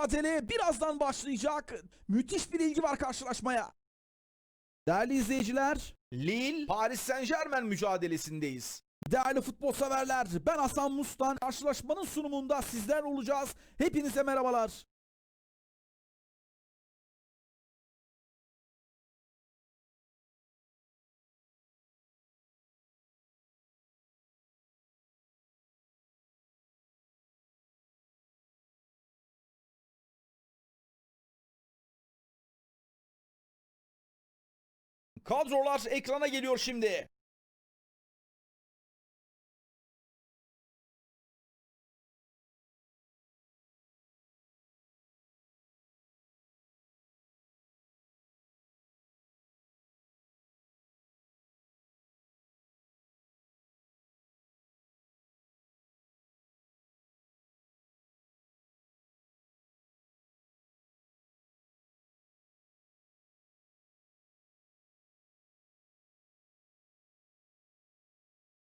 mücadele birazdan başlayacak. Müthiş bir ilgi var karşılaşmaya. Değerli izleyiciler, Lille, Paris Saint Germain mücadelesindeyiz. değerli futbol severler, ben Hasan Mustan. Karşılaşmanın sunumunda sizler olacağız. Hepinize merhabalar. Kadrolar ekrana geliyor şimdi.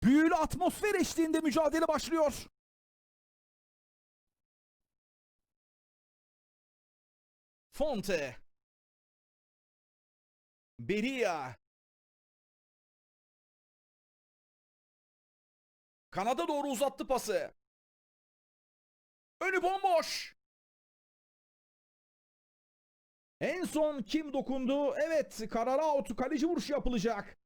Büyülü atmosfer eşliğinde mücadele başlıyor. Fonte. Beria. Kanada doğru uzattı pası. Önü bomboş. En son kim dokundu? Evet, karara out kaleci vuruşu yapılacak.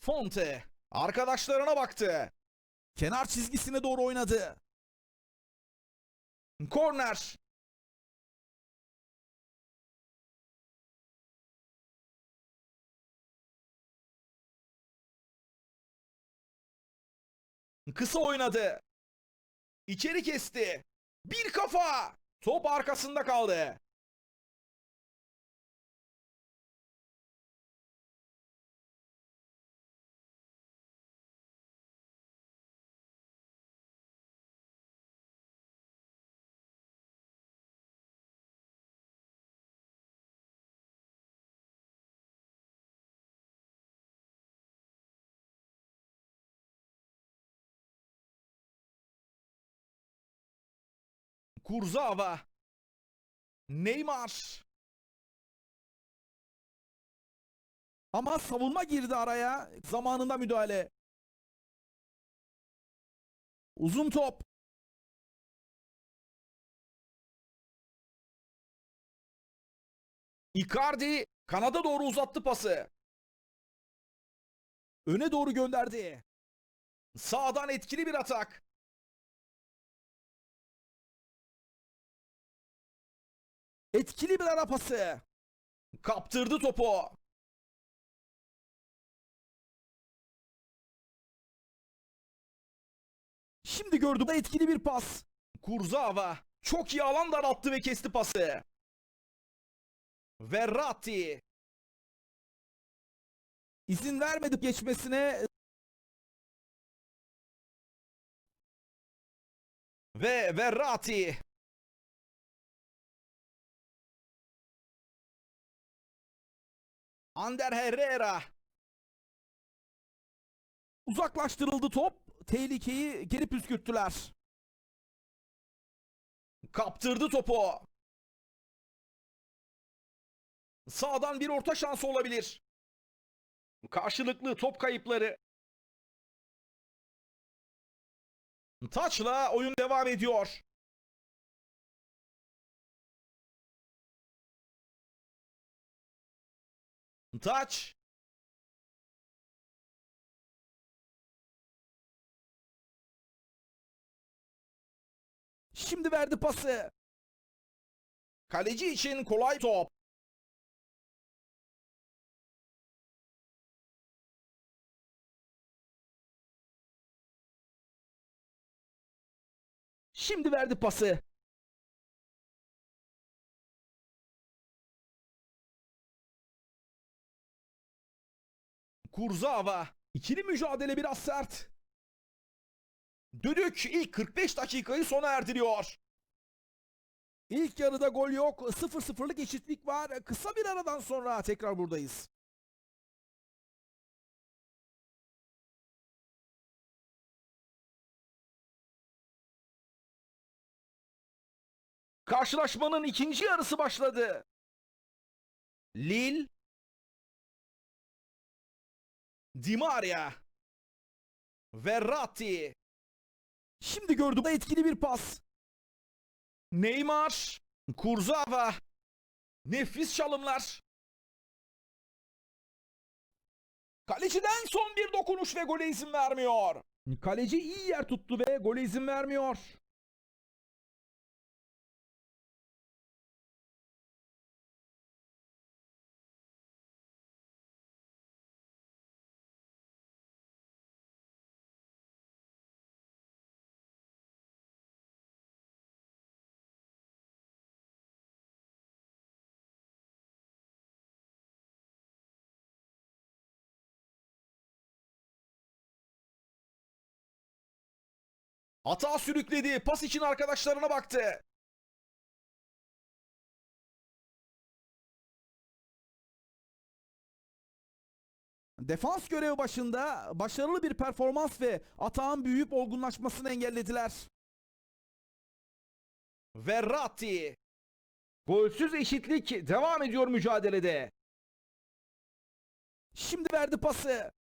Fonte. Arkadaşlarına baktı. Kenar çizgisine doğru oynadı. Korner. Kısa oynadı. İçeri kesti. Bir kafa. Top arkasında kaldı. Kurzawa. Neymar. Ama savunma girdi araya. Zamanında müdahale. Uzun top. Icardi kanada doğru uzattı pası. Öne doğru gönderdi. Sağdan etkili bir atak. Etkili bir ara pası. Kaptırdı topu. Şimdi gördü bu etkili bir pas. Kurzawa çok iyi alan daralttı ve kesti pası. Verratti. İzin vermedi geçmesine. Ve Verratti. Ander Herrera. Uzaklaştırıldı top. Tehlikeyi geri püskürttüler. Kaptırdı topu. Sağdan bir orta şansı olabilir. Karşılıklı top kayıpları. Taçla oyun devam ediyor. Taç. Şimdi verdi pası. Kaleci için kolay top. Şimdi verdi pası. Kurzava. İkili mücadele biraz sert. Düdük ilk 45 dakikayı sona erdiriyor. İlk yarıda gol yok. 0-0'lık eşitlik var. Kısa bir aradan sonra tekrar buradayız. Karşılaşmanın ikinci yarısı başladı. Lille Di Maria. Verratti. Şimdi gördüm etkili bir pas. Neymar. Kurzawa. Nefis çalımlar. Kaleciden son bir dokunuş ve gole izin vermiyor. Kaleci iyi yer tuttu ve gole izin vermiyor. Hata sürükledi. Pas için arkadaşlarına baktı. Defans görevi başında başarılı bir performans ve atağın büyüyüp olgunlaşmasını engellediler. Verratti. Golsüz eşitlik devam ediyor mücadelede. Şimdi verdi pası.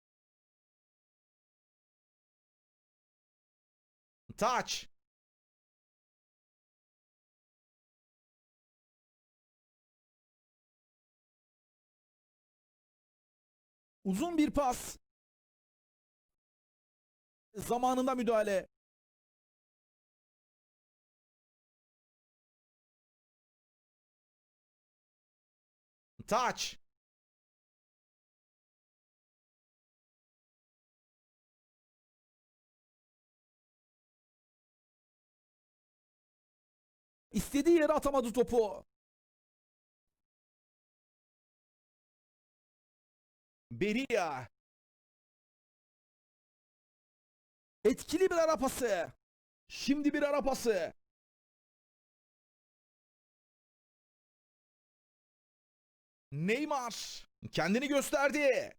Taç. Uzun bir pas. Zamanında müdahale. Taç. İstediği yere atamadı topu. Beria. Etkili bir ara pası. Şimdi bir ara pası. Neymar kendini gösterdi.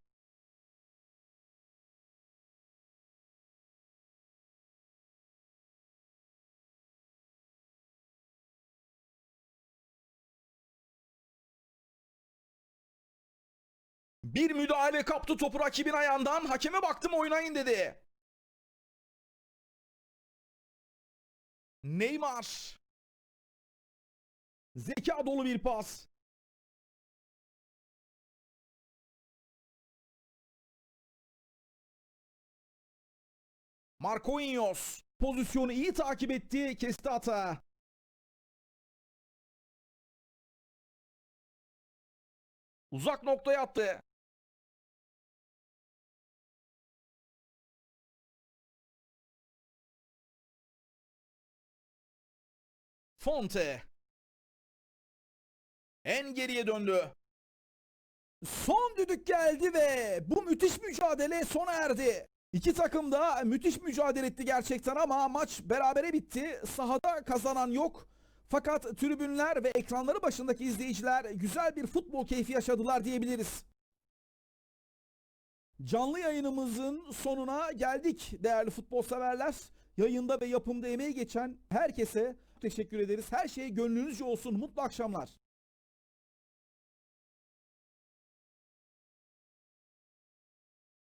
Bir müdahale kaptı topu rakibin ayağından. Hakeme baktım oynayın dedi. Neymar. Zeka dolu bir pas. Marquinhos pozisyonu iyi takip etti, kesti hata. Uzak noktaya attı. Fonte. En geriye döndü. Son düdük geldi ve bu müthiş mücadele sona erdi. İki takım da müthiş mücadele etti gerçekten ama maç berabere bitti. Sahada kazanan yok. Fakat tribünler ve ekranları başındaki izleyiciler güzel bir futbol keyfi yaşadılar diyebiliriz. Canlı yayınımızın sonuna geldik değerli futbol severler. Yayında ve yapımda emeği geçen herkese teşekkür ederiz. Her şey gönlünüzce olsun. Mutlu akşamlar.